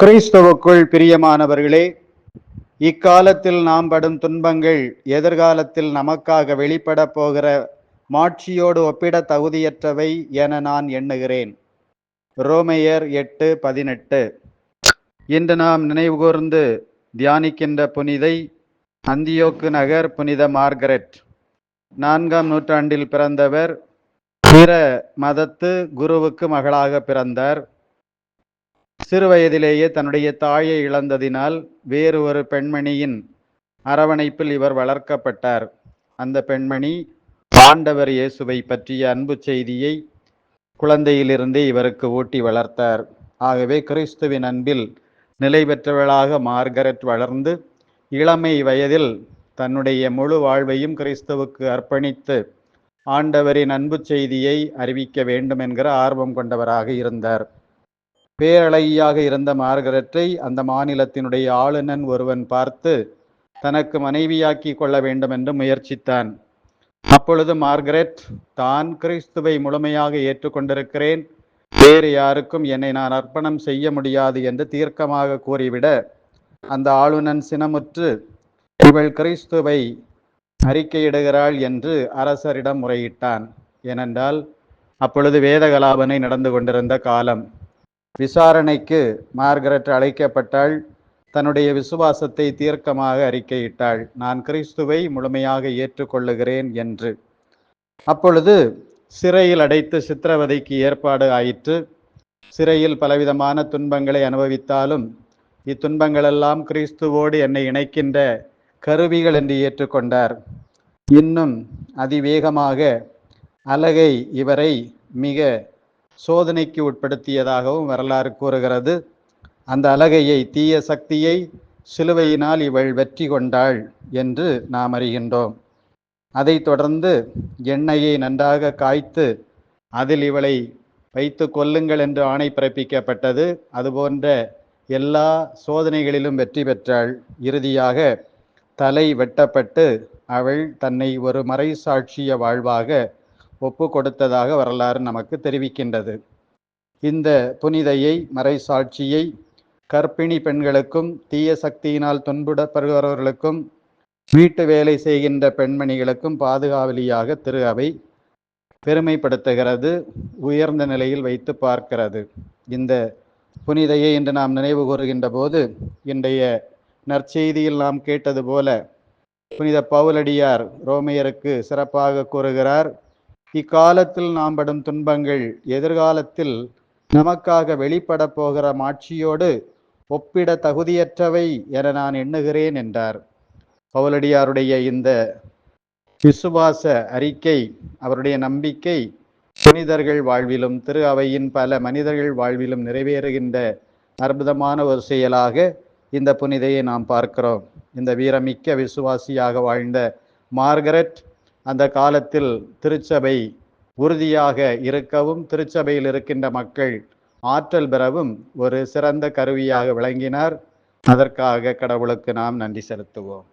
கிறிஸ்துவுக்குள் பிரியமானவர்களே இக்காலத்தில் நாம் படும் துன்பங்கள் எதிர்காலத்தில் நமக்காக வெளிப்பட போகிற மாட்சியோடு ஒப்பிட தகுதியற்றவை என நான் எண்ணுகிறேன். ரோமையர் எட்டு பதினெட்டு. இன்று நாம் நினைவுகூர்ந்து தியானிக்கின்ற புனிதை அந்தியோக்கு நகர் புனித மார்கரெட். நான்காம் நூற்றாண்டில் பிறந்தவர் பிற மதத்து குருவுக்கு மகளாக பிறந்தார். சிறுவயதிலேயே தன்னுடைய தாயை இழந்ததினால் வேறு ஒரு பெண்மணியின் அரவணைப்பில் இவர் வளர்க்கப்பட்டார். அந்த பெண்மணி ஆண்டவர் இயேசுவை பற்றிய அன்பு செய்தியை குழந்தையிலிருந்தே இவருக்கு ஊட்டி வளர்த்தார். ஆகவே கிறிஸ்துவின் அன்பில் நிலை பெற்றவளாக மார்கரெட் வளர்ந்து இளமை வயதில் தன்னுடைய முழு வாழ்வையும் கிறிஸ்துவுக்கு அர்ப்பணித்து ஆண்டவரின் அன்பு செய்தியை அறிவிக்க வேண்டும் என்கிற ஆர்வம் கொண்டவராக இருந்தார். பேரழகியாக இருந்த மார்கரெட்டை அந்த மாநிலத்தினுடைய ஆளுநன் ஒருவன் பார்த்து தனக்கு மனைவியாக்கி கொள்ள வேண்டும் என்று முயற்சித்தான். அப்பொழுது மார்கரெட் தான் கிறிஸ்துவை முழுமையாக ஏற்றுக்கொண்டிருக்கிறேன். வேறு யாருக்கும் என்னை நான் அர்ப்பணம் செய்ய முடியாது என்று தீர்க்கமாக கூறிவிட அந்த ஆளுநன் சினமுற்று இவள் கிறிஸ்துவை அறிக்கையிடுகிறாள் என்று அரசரிடம் முறையிட்டான். ஏனென்றால் அப்பொழுது வேதகலாபனை நடந்து கொண்டிருந்த காலம். விசாரணைக்கு மார்கரெட் அழைக்கப்பட்டாள். தன்னுடைய விசுவாசத்தை தீர்க்கமாக அறிக்கையிட்டாள். நான் கிறிஸ்துவை முழுமையாக ஏற்றுக்கொள்ளுகிறேன் என்று. அப்பொழுது சிறையில் அடைத்து சித்திரவதைக்கு ஏற்பாடு ஆயிற்று. சிறையில் பலவிதமான துன்பங்களை அனுபவித்தாலும் இத்துன்பங்களெல்லாம் கிறிஸ்துவோடு என்னை இணைக்கின்ற கருவிகள் என்று ஏற்றுக்கொண்டார். இன்னும் அதிவேகமாக அலகை இவரை மிக சோதனைக்கு உட்படுத்தியதாகவும் வரலாறு கூறுகிறது. அந்த அலகையை தீய சக்தியை சிலுவையினால் இவள் வெற்றி கொண்டாள் என்று நாம் அறிகின்றோம். அதைத் தொடர்ந்து எண்ணெயை நன்றாக காய்த்து அதில் இவளை வைத்து கொல்லுங்கள் என்று ஆணை பிறப்பிக்கப்பட்டது. அதுபோன்ற எல்லா சோதனைகளிலும் வெற்றி பெற்றாள். இறுதியாக தலை வெட்டப்பட்டு அவள் தன்னை ஒரு மறைசாட்சிய வாழ்வாக ஒப்பு கொடுத்ததாக வரலாறு நமக்கு தெரிவிக்கின்றது. இந்த புனிதையை மறை சாட்சியை கர்ப்பிணி பெண்களுக்கும் தீய சக்தியினால் துன்புடப்படுபவர்களுக்கும் வீட்டு வேலை செய்கின்ற பெண்மணிகளுக்கும் பாதுகாவலியாக திரு அவை பெருமைப்படுத்துகிறது உயர்ந்த நிலையில் வைத்து பார்க்கிறது. இந்த புனிதையை இன்று நாம் நினைவு கூறுகின்ற போது இன்றைய நற்செய்தியில் நாம் கேட்டது போல புனித பவுலடியார் ரோமையருக்கு சிறப்பாக கூறுகிறார் இக்காலத்தில் நாம் படும் துன்பங்கள் எதிர்காலத்தில் நமக்காக வெளிப்பட போகிற மாட்சியோடு ஒப்பிட தகுதியற்றவை என நான் எண்ணுகிறேன் என்றார். பவுலடியாருடைய இந்த விசுவாச அறிக்கை அவருடைய நம்பிக்கை புனிதர்கள் வாழ்விலும் திரு அவையின் பல மனிதர்கள் வாழ்விலும் நிறைவேறுகின்ற அற்புதமான ஒரு செயலாக இந்த புனிதையை நாம் பார்க்கிறோம். இந்த வீரமிக்க விசுவாசியாக வாழ்ந்த மார்கரெட் அந்த காலத்தில் திருச்சபை உறுதியாக இருக்கவும் திருச்சபையில் இருக்கின்ற மக்கள் ஆற்றல் பெறவும் ஒரு சிறந்த கருவியாக விளங்கினார். அதற்காக கடவுளுக்கு நாம் நன்றி செலுத்துவோம்.